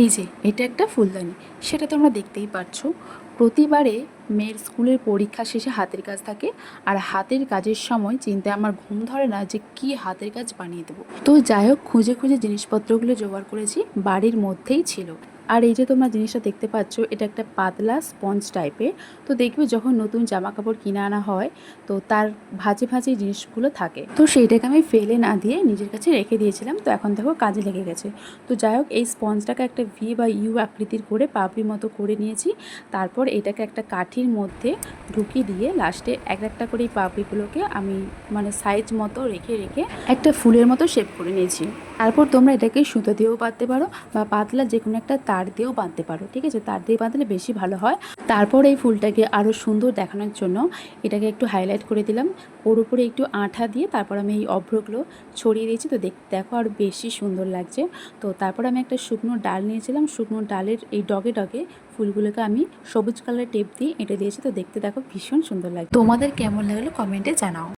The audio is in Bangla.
এই যে, এটা একটা ফুলদানি। সেটা তোমরা দেখতেই পাচ্ছ। প্রতিবারে মেয়ের স্কুলের পরীক্ষা শেষে হাতের কাজ থাকে আর হাতের কাজের সময় চিন্তায় আমার ঘুম ধরে না যে কি হাতের কাজ বানিয়ে দেবো। তো যাই হোক, খুঁজে খুঁজে জিনিসপত্রগুলো জোগাড় করেছি, বাড়ির মধ্যেই ছিল। আর এই যে তোমরা জিনিসটা দেখতে পাচ্ছ, এটা একটা পাতলা স্পঞ্জ টাইপের তো দেখবে যখন নতুন জামা কাপড় কিনে আনা হয়, তো তার ভাজে ভাজে জিনিসগুলো থাকে। তো সেইটাকে আমি ফেলে না দিয়ে নিজের কাছে রেখে দিয়েছিলাম, তো এখন দেখো কাজে লেগে গেছে। তো যাই হোক, এই স্পঞ্জটাকে একটা ভি বা ইউ আকৃতির করে পাপড়ি মতো করে নিয়েছি। তারপর এটাকে একটা কাঠির মধ্যে ঢুকিয়ে দিয়ে লাস্টে এক একটা করে এই পাপড়িগুলোকে আমি মানে সাইজ মতো রেখে রেখে একটা ফুলের মতো শেপ করে নিয়েছি। তারপর তোমরা এটাকে সুতো দিয়েও বাঁধতে পারো বা পাতলা যে কোনো একটা তার দিয়েও বাঁধতে পারো, ঠিক আছে? তার দিয়ে বাঁধলে বেশি ভালো হয়। তারপর এই ফুলটাকে আরও সুন্দর দেখানোর জন্য এটাকে একটু হাইলাইট করে দিলাম। ওর উপরে একটু আঠা দিয়ে তারপর আমি এই অভ্রগুলো ছড়িয়ে দিয়েছি। তো দেখ, দেখো আরও বেশি সুন্দর লাগছে। তো তারপর আমি একটা শুকনো ডাল নিয়েছিলাম। শুকনো ডালের এই ডগে ডগে ফুলগুলোকে আমি সবুজ কালারের টেপ দিয়ে এঁটে দিয়েছি। তো দেখতে দেখো ভীষণ সুন্দর লাগে তোমাদের কেমন লাগল কমেন্টে জানাও।